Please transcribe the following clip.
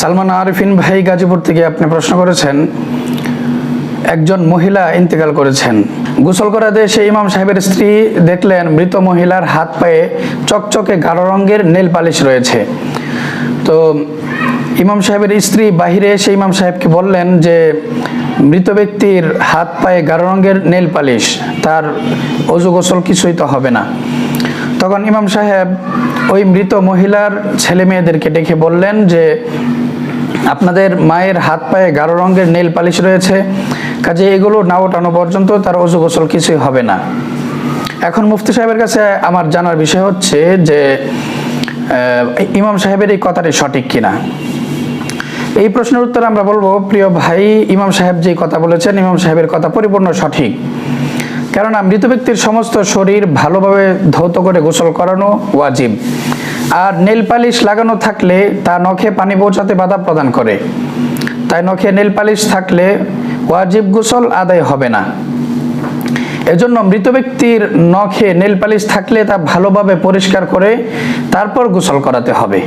সালমান আরিফিন ভাই গাজীপুর থেকে আপনি প্রশ্ন করেছেন, একজন মহিলা ইন্তেকাল করেছেন। গোসল করা সেই ইমাম সাহেবের স্ত্রী দেখলেন মৃত মহিলার হাত পায়ে চকচকে গাঢ় রঙের নেল পালিশ রয়েছে। তো ইমাম সাহেবের স্ত্রী বাহিরে এসে ইমাম সাহেবকে বললেন যে, মৃত ব্যক্তির হাত পায়ে গাঢ় রঙের নেল পালিশ, তার অজু গোসল কিছুই তো হবে না। তখন ইমাম সাহেব ওই মৃত মহিলার ছেলে মেয়েদেরকে ডেকে বললেন যে আপনাদের মায়ের হাত পায়ে গাঢ় রঙের নেল পালিশ রয়েছে। কাজে এগুলো না ওঠানো পর্যন্ত তার অজু গোসল কিছুই হবে না। এখন মুফতি সাহেবের কাছে আমার জানার বিষয় হচ্ছে যে ইমাম সাহেবের এই কথাটি সঠিক কিনা? এই প্রশ্নের উত্তর আমরা বলব, প্রিয় ভাই, ইমাম সাহেব যে কথা বলেছেন, ইমাম সাহেবের কথা পরিপূর্ণ সঠিক। কেননা মৃত ব্যক্তির সমস্ত শরীর ভালোভাবে ধৌত করে গোসল করানো ওয়াজিব। আর নেল পালিশ লাগানো থাকলে তা নখে পানি পৌঁছাতে বাধা প্রদান করে। তাই নখে নেল পালিশ থাকলে ওয়াজিব গোসল আদায় হবে না। এজন্য মৃত ব্যক্তির নখে নেল পালিশ থাকলে তা ভালোভাবে পরিষ্কার করে তারপর গোসল করাতে হবে।